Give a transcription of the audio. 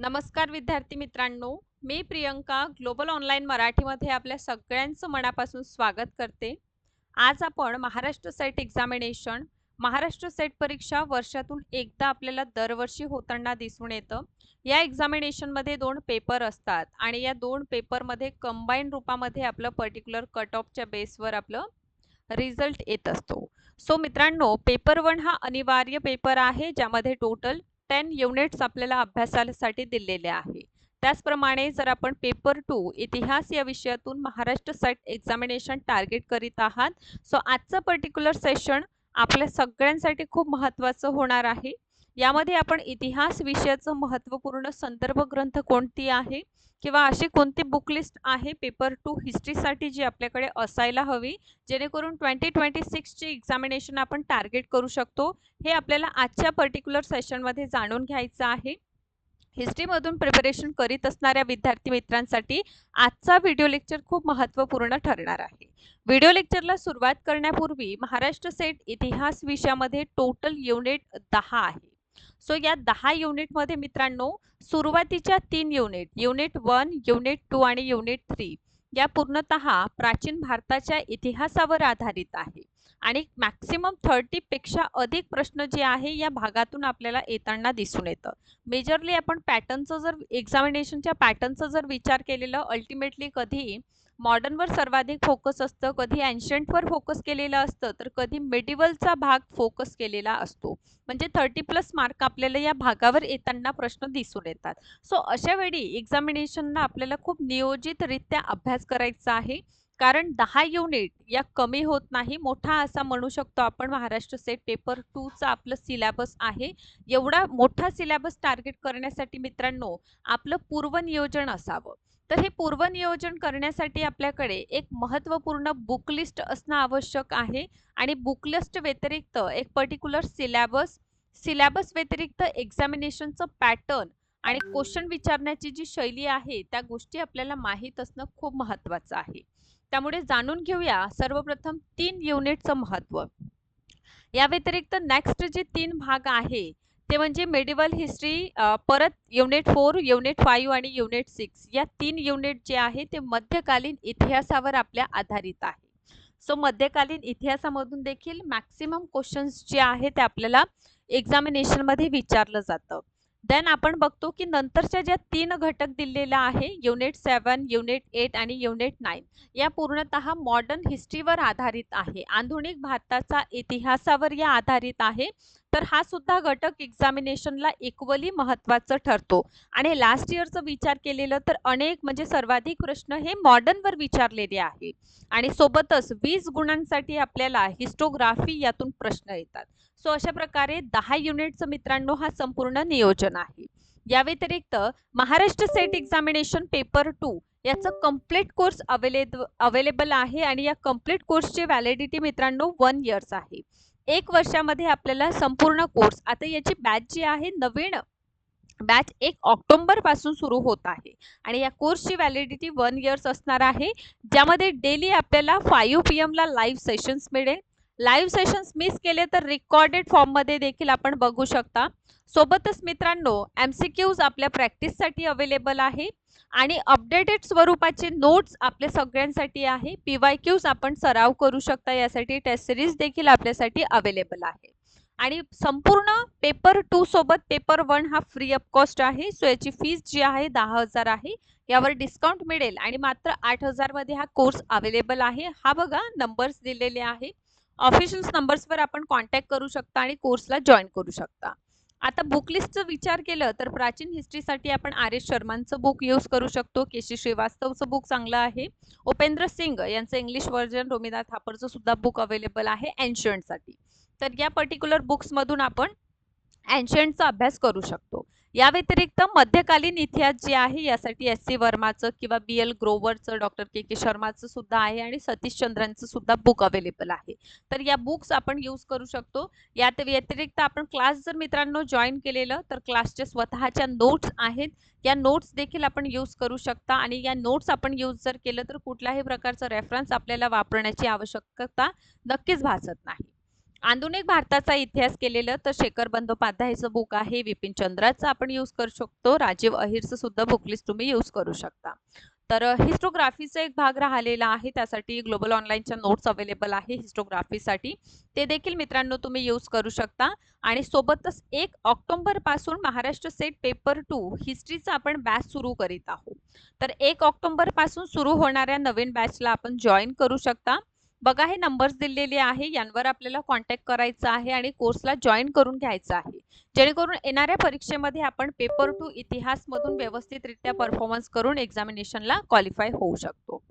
नमस्कार विद्यार्थी मित्रांनो मी प्रियंका ग्लोबल ऑनलाईन मराठीमध्ये आपल्या सगळ्यांचं मनापासून स्वागत करते. आज आपण Maharashtra SET examination Maharashtra SET परीक्षा वर्षातून एकदा आपल्याला दरवर्षी होताना दिसून येतं. या एक्झामिनेशनमध्ये दोन पेपर असतात आणि या दोन पेपरमध्ये कंबाईन रूपामध्ये आपलं पर्टिक्युलर कट ऑफच्या बेसवर आपलं रिझल्ट येत असतो. सो मित्रांनो पेपर वन हा अनिवार्य पेपर आहे ज्यामध्ये टोटल टेन युनिट्स आपल्याला अभ्यासासाठी दिलेले आहे. त्याचप्रमाणे जर आपण पेपर टू इतिहास या विषयातून महाराष्ट्र सेट एक्झामिनेशन टार्गेट करीत आहात सो आजचं पर्टिक्युलर सेशन आपल्या सगळ्यांसाठी खूप महत्त्वाचं होणार आहे. यामध्ये आपण इतिहास विषयाचं महत्त्वपूर्ण संदर्भ ग्रंथ कोणती आहे? किंवा अशी कोणती बुक लिस्ट आहे? पेपर टू हिस्ट्रीसाठी जी आपल्याकडे असायला हवी जेणेकरून ट्वेंटी ट्वेंटी सिक्सची एक्झामिनेशन आपण टार्गेट करू शकतो. हे आपल्याला आजच्या पर्टिक्युलर सेशनमध्ये जाणून घ्यायचं आहे. हिस्ट्रीमधून प्रिपरेशन करीत असणाऱ्या विद्यार्थी मित्रांसाठी आजचा व्हिडिओ लेक्चर खूप महत्त्वपूर्ण ठरणार आहे. व्हिडिओ लेक्चरला सुरुवात करण्यापूर्वी महाराष्ट्र सेट इतिहास विषयामध्ये टोटल युनिट दहा आहे. सो या दहा युनिटमध्ये मित्रांनो सुरुवातीच्या तीन unit unit one unit two आणि युनिट थ्री या पूर्णतः प्राचीन भारताच्या इतिहासावर आधारित आहे. आणि मॅक्सिमम थर्टीपेक्षा अधिक प्रश्न जे आहे या भागातून आपल्याला येताना दिसून येतं. मेजरली आपण पॅटर्नचं जर एक्झामिनेशनच्या पॅटर्नचा जर विचार केलेलं अल्टिमेटली कधी मॉडर्नवर सर्वाधिक फोकस असतं. कधी अँशंटवर फोकस केलेलं असतं तर कधी मेडिवलचा भाग फोकस केलेला असतो. म्हणजे थर्टी प्लस मार्क आपल्याला या भागावर येताना प्रश्न दिसून येतात. सो अशा वेळी एक्झामिनेशनला आपल्याला खूप नियोजितरित्या अभ्यास करायचा आहे. कारण दहा युनिट या कमी होत नाही मोठा असा म्हणू शकतो आपण महाराष्ट्र सेट पेपर टूचा आपलं सिलॅबस आहे. एवढा मोठा सिलॅबस टार्गेट करण्यासाठी मित्रांनो आपलं पूर्वनियोजन असावं. तर हे पूर्वनियोजन करण्यासाठी आपल्याकडे एक महत्त्वपूर्ण बुकलिस्ट असणं आवश्यक आहे. आणि बुकलिस्ट व्यतिरिक्त एक पर्टिक्युलर सिलॅबस सिलॅबस व्यतिरिक्त एक्झामिनेशनचं पॅटर्न आणि क्वेश्चन विचारण्याची जी शैली आहे त्या गोष्टी आपल्याला माहीत असणं खूप महत्त्वाचं आहे. त्यामुळे जाणून घेऊया सर्वप्रथम तीन युनिटचं महत्त्व. या व्यतिरिक्त नेक्स्ट जे तीन भाग आहे ते म्हणजे मेडिवल हिस्ट्री परत युनिट फोर युनिट फाईव्ह आणि युनिट सिक्स या तीन युनिट जे आहे ते मध्यकालीन इतिहासावर आपल्या आधारित आहे. सो मध्यकालीन इतिहासामधून देखील मॅक्सिमम क्वेश्चन्स जे आहे ते आपल्याला एक्झामिनेशनमध्ये विचारलं जातं. देन आपण बघतो की नंतरच्या ज्या तीन घटक दिलेल्या आहे युनिट सेवन युनिट एट आणि युनिट नाईन या पूर्णतः मॉडर्न हिस्ट्रीवर आधारित आहे. आधुनिक भारताचा इतिहासावर या आधारित आहे. तर हा सुद्धा घटक एक्झामिनेशनला इक्वली महत्त्वाचं ठरतो. आणि लास्ट इयरचं विचार केलेलं तर अनेक म्हणजे सर्वाधिक प्रश्न हे मॉडर्नवर विचारलेले आहे. आणि सोबतच वीस गुणांसाठी आपल्याला हिस्टोग्राफी यातून प्रश्न येतात. सो अशा प्रकारे दहा युनिटचं मित्रांनो हा संपूर्ण नियोजन आहे. या व्यतिरिक्त Maharashtra SET examination paper two याचं कंप्लीट कोर्स अवेलेब अवेलेबल आहे आणि या कंप्लीट कोर्सची व्हॅलिडिटी मित्रांनो वन इयर्स आहे. एक वर्षामध्ये आपल्याला संपूर्ण कोर्स आता याची बॅच जी आहे नवीन बॅच एक ऑक्टोंबरपासून सुरू होत आहे. आणि या कोर्सची व्हॅलिडिटी वन इयर्स असणार आहे. ज्यामध्ये डेली आपल्याला फाईव्ह पी एमला लाईव्ह सेशन्स मिळेल. लाईव्ह सेशन्स मिस केले तर रेकॉर्डेड फॉर्ममध्ये देखील आपण बघू शकता. सोबतच मित्रांनो एम सी क्यूज आपल्या प्रॅक्टिससाठी अवेलेबल आहे आणि अपडेटेड स्वरूपाचे नोट्स आपल्या सगळ्यांसाठी आहे. पी वाय क्यूज आपण सराव करू शकता. यासाठी टेस्ट सिरीज देखील आपल्यासाठी अवेलेबल आहे. आणि संपूर्ण पेपर टू सोबत पेपर वन हा फ्री ऑफ कॉस्ट आहे. सो याची फीज जी आहे दहा हजार आहे. यावर डिस्काउंट मिळेल. आणि मात्र आठ हजारमध्ये हा कोर्स अवेलेबल आहे. हा बघा नंबर्स दिलेले आहे. ऑफिशियल नंबर्सवर आपण कॉन्टॅक्ट करू शकता आणि कोर्सला जॉईन करू शकता. आता बुकलिस्टचा विचार केलं तर प्राचीन हिस्ट्रीसाठी आपण आर एस शर्मांचं बुक यूज करू शकतो. के सी श्रीवास्तवचं बुक चांगलं आहे. उपेंद्र सिंग यांचं इंग्लिश व्हर्जन रोमिदा थापरचं सुद्धा बुक अवेलेबल आहे अँशंटसाठी तर या पर्टिक्युलर बुक्समधून आपण अँशंटचा अभ्यास करू शकतो. या व्यतिरिक्त मध्यकालीन इतिहास जे आहे यासाठी एस सी वर्माचं किंवा बी एल ग्रोवरचं डॉक्टर के के शर्माचं सुद्धा आहे आणि सतीश चंद्रांचं सुद्धा बुक अवेलेबल आहे. तर या बुक्स आपण यूज करू शकतो. यात व्यतिरिक्त आपण क्लास जर मित्रांनो जॉईन केलेलं तर क्लासच्या स्वतःच्या नोट्स आहेत. या नोट्स देखील आपण यूज करू शकता आणि या नोट्स आपण यूज जर केलं तर कुठल्याही प्रकारचं रेफरन्स आपल्याला वापरण्याची आवश्यकता नक्कीच भासत नाही. आधुनिक भारताचा इतिहास केलेलं तर शेखर बंदोपाध्यायचं बुक आहे विपिन चंद्राचं आपण यूज करू शकतो राजीव अहिरचं सुद्धा बुक लिस्ट तुम्ही यूज करू शकता. तर हिस्टोग्राफीचा एक भाग राहिलेला आहे त्यासाठी ग्लोबल ऑनलाईनच्या नोट्स अवेलेबल आहे हिस्टोग्राफीसाठी. ते देखील मित्रांनो तुम्ही यूज करू शकता. आणि सोबतच एक ऑक्टोंबरपासून महाराष्ट्र सेट पेपर टू हिस्ट्रीचा आपण बॅच सुरू करीत आहोत. तर एक ऑक्टोंबरपासून सुरू होणाऱ्या नवीन बॅचला आपण जॉईन करू शकता. बघा हे नंबर्स दिलेले आहे. यांवर आपल्याला कॉन्टॅक्ट करायचा आहे आणि कोर्सला जॉईन करून घ्यायचा आहे. जेणेकरून येणाऱ्या परीक्षेमध्ये आपण पेपर टू इतिहासमधून व्यवस्थितरित्या परफॉर्मन्स करून एक्झामिनेशनला क्वालिफाय होऊ शकतो.